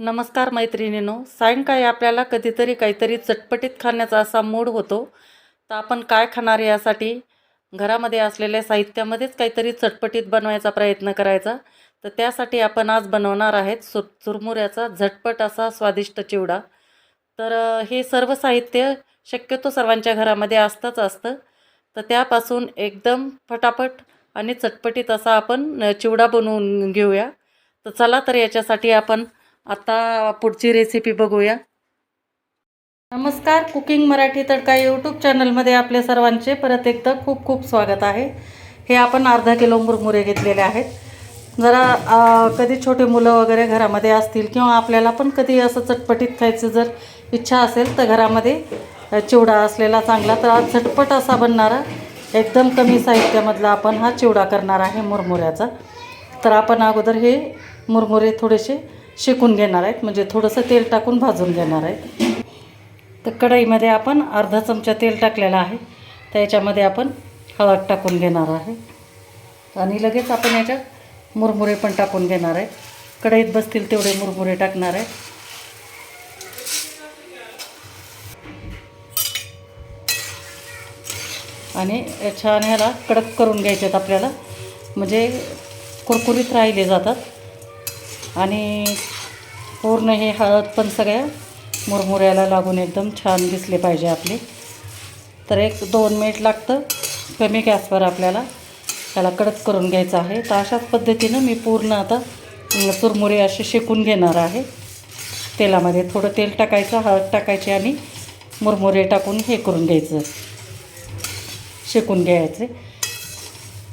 नमस्कार मैत्रिणीनो सायंकाळी आपल्याला कधीतरी काहीतरी चटपटीत खाण्याचा असा मूड होतो. तर आपण काय खाणार यासाठी? घरामध्ये असलेल्या साहित्यामध्येच काहीतरी चटपटीत बनवायचा प्रयत्न करायचा. तर त्यासाठी आपण आज बनवणार आहेत सु चुरमुऱ्याचा झटपट असा स्वादिष्ट चिवडा. तर हे सर्व साहित्य शक्यतो सर्वांच्या घरामध्ये असतंच असतं. तर त्यापासून एकदम फटाफट आणि चटपटीत असा आपण चिवडा बनवून घेऊया. तर चला तर याच्यासाठी आपण आता पुढची रेसिपी बघूया. नमस्कार कुकिंग मराठी तडका यूट्यूब चॅनलमध्ये आपले सर्वांचे परत एकदा खूप खूप स्वागत आहे. हे आपण अर्धा किलो मुरमुरे घेतलेले आहेत. जरा कधी छोटे मुलं वगैरे घरामध्ये असतील किंवा आपल्याला पण कधी असं चटपटीत खायचं जर इच्छा असेल तर घरामध्ये चिवडा असलेला चांगला. तर आज झटपट असा बनणारा एकदम कमी साहित्यामधला आपण हा चिवडा करणार आहे मुरमुऱ्याचा. तर आपण अगोदर हे मुरमुरे थोडेसे शेकून घेणार आहेत म्हणजे थोडंसं तेल टाकून भाजून घेणार आहेत. तर कढईमध्ये आपण अर्धा चमचा तेल टाकलेला आहे तर याच्यामध्ये आपण हळद टाकून घेणार आहे. आणि लगेच आपण याच्यात मुरमुरे पण टाकून घेणार आहे. कढईत बसतील तेवढे मुरमुरे टाकणार आहे. आणि छान ह्याला कडक करून घ्यायचे आहेत आपल्याला म्हणजे कुरकुरीत राहिले जातात. आणि पूर्ण हे हळद पण सगळ्या मुरमुऱ्याला लागून एकदम छान दिसले पाहिजे आपले. तर एक दोन मिनिट लागतं कमी गॅसवर आपल्याला त्याला कडक करून घ्यायचं आहे. तर अशाच पद्धतीनं मी पूर्ण आता सुरमुरे चुरमुरे असे शेकून घेणार आहे. तेलामध्ये थोडं तेल टाकायचं हळद टाकायची आणि मुरमुरे टाकून हे करून घ्यायचं. शेकून घ्यायचे.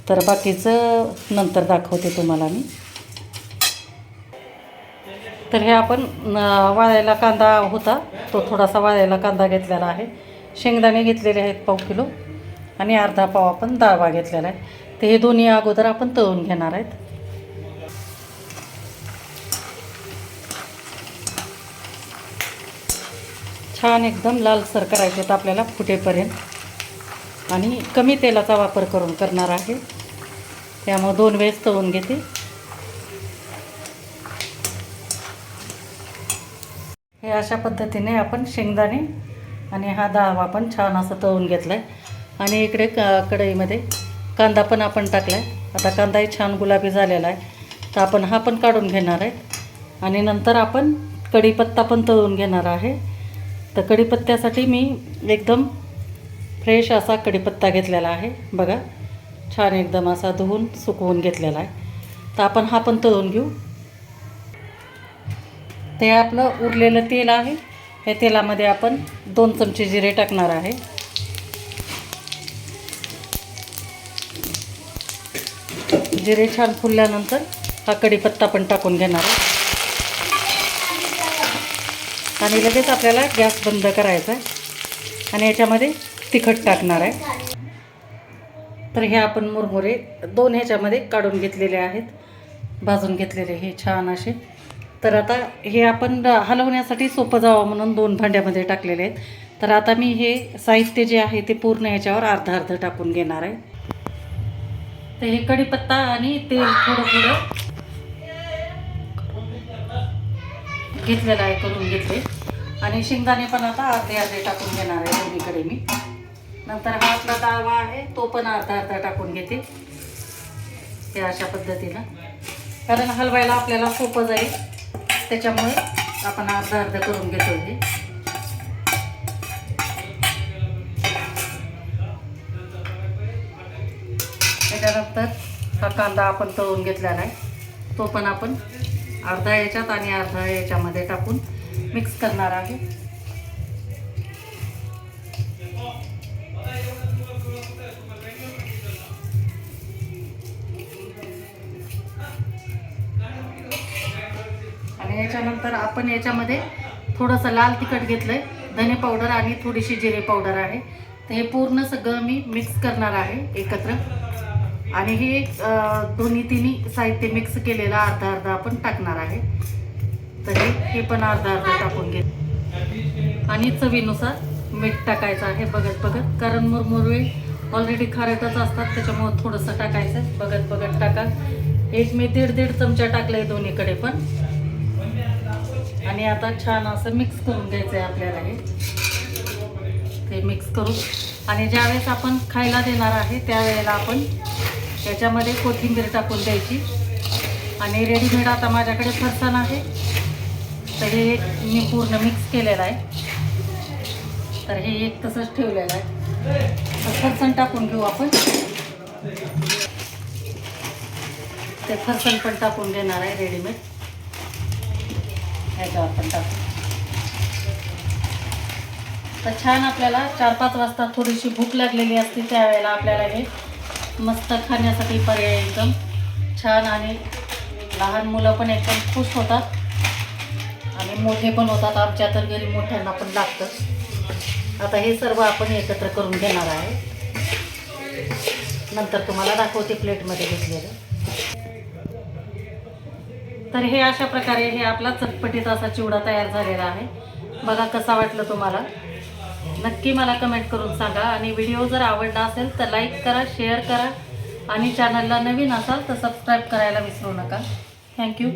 तर बाकीचं नंतर दाखवते तुम्हाला मी. तर हे आपण वाळायला कांदा होता. तो थोडासा वाळायला कांदा घेतलेला आहे. शेंगदाणे घेतलेले आहेत पाव किलो आणि अर्धा पाव आपण डाळवा घेतलेला आहे. तर हे दोन्ही अगोदर आपण तळून घेणार आहेत. छान एकदम लालसर करायचे आहेत आपल्याला फुटेपर्यंत. आणि कमी तेलाचा वापर करून करणार आहे. त्यामुळं दोन वेळेस तळून घेते. हे अशा पद्धतीने आपण शेंगदाणे आणि हा डाळवा पण छान असं तळून घेतला आहे आणि इकडे क कढईमध्ये कांदा पण आपण टाकला आहे आता कांदाही छान गुलाबी झालेला आहे. तर आपण हा पण काढून घेणार आहे. आणि नंतर आपण कढीपत्ता पण तळून घेणार आहे. तर कढीपत्त्यासाठी मी एकदम फ्रेश असा कढीपत्ता घेतलेला आहे. बघा छान एकदम असा धुवून सुकवून घेतलेला आहे. तर आपण हा पण तळून घेऊ. ते आपलं उरलेलं तेल आहे. या तेलामध्ये आपण दोन चमचे जिरे टाकणार आहे. जिरे छान फुलल्यानंतर हा कढीपत्ता पण टाकून घेणार आहे. आणि लगेच आपल्याला गॅस बंद करायचा आहे. आणि याच्यामध्ये तिखट टाकणार आहे. तर हे आपण मुरमुरे दोन ह्याच्यामध्ये काढून घेतलेले आहेत. भाजून घेतलेले हे छान असे. तर आता हे आपण हलवण्यासाठी सोपं जावं म्हणून दोन भांड्यामध्ये टाकलेले आहेत. तर आता मी हे साहित्य जे आहे ते पूर्ण ह्याच्यावर अर्धा अर्ध टाकून घेणार आहे. तर हे कढीपत्ता आणि तेल थोडं थोडं घेतलेलं आहे करून घेतले. आणि शेंगदाणे पण आता अर्धे अर्धे टाकून घेणार आहे दोन्हीकडे मी. नंतर हा आपला दावा आहे तो पण अर्धा अर्धा टाकून घेते. ते अशा पद्धतीनं. कारण हलवायला आपल्याला सोपं जाईल. त्याच्यामुळे आपण अर्धा अर्ध करून घेतो हे. त्याच्यानंतर हा कांदा आपण तळून घेतलेला आहे तो पण आपण अर्धा याच्यात आणि अर्धा याच्यामध्ये टाकून मिक्स करणार आहे याच्यानंतर आपण याच्यामध्ये थोडंसं लाल तिखट घेतलं आहे धने पावडर आणि थोडीशी जिरे पावडर आहे. तर हे पूर्ण सगळं मी मिक्स करणार आहे एकत्र. आणि हे दोन्ही तिन्ही साहित्य मिक्स केलेलं अर्धा अर्धा आपण टाकणार आहे. तर हे पण अर्धा अर्धा टाकून घे. आणि चवीनुसार मीठ टाकायचं आहे बघत बघत. कारण मुरमुरे ऑलरेडी खारटच असतात त्याच्यामुळं थोडंसं टाकायचं. बघत बघत टाका. एक मी दीड दीड चमचा टाकलं आहे दोन्हीकडे पण. आणि आता छान असं मिक्स करून घ्यायचं आहे आपल्याला हे. ते मिक्स करू आणि ज्यावेळेस आपण खायला देणार आहे त्यावेळेला आपण त्याच्यामध्ये कोथिंबीर टाकून द्यायची. आणि रेडीमेड आता माझ्याकडे फरसाण आहे. तर हे मी पूर्ण मिक्स केलेलं आहे. तर हे एक तसंच ठेवलेलं आहे. तर फरसाण टाकून घेऊ आपण. ते फरसाण पण टाकून देणार आहे रेडीमेड ह्याच्यावर पण टाकू. तर छान आपल्याला चार पाच वाजता थोडीशी भूक लागलेली असते त्यावेळेला आपल्याला हे मस्त खाण्यासाठी पर्याय एकदम छान आणि लहान मुलं पण एकदम खुश होतात. आणि मोठे पण होतात. आमच्या तर घरी मोठ्यांना पण लागतं. आता हे सर्व आपण एकत्र करून घेणार आहे. नंतर तुम्हाला दाखवते प्लेटमध्ये घेतलेलं. तर हे अशा प्रकारे हे आपला चटपटीत असा चिवडा तयार झालेला आहे. बघा कसा वाटलं तुम्हाला? नक्की मला कमेंट करून सांगा आणि व्हिडिओ जर आवडला असेल तर लाईक करा शेअर करा आणि चॅनलला नवीन असाल तर सबस्क्राईब करायला विसरू नका. थँक्यू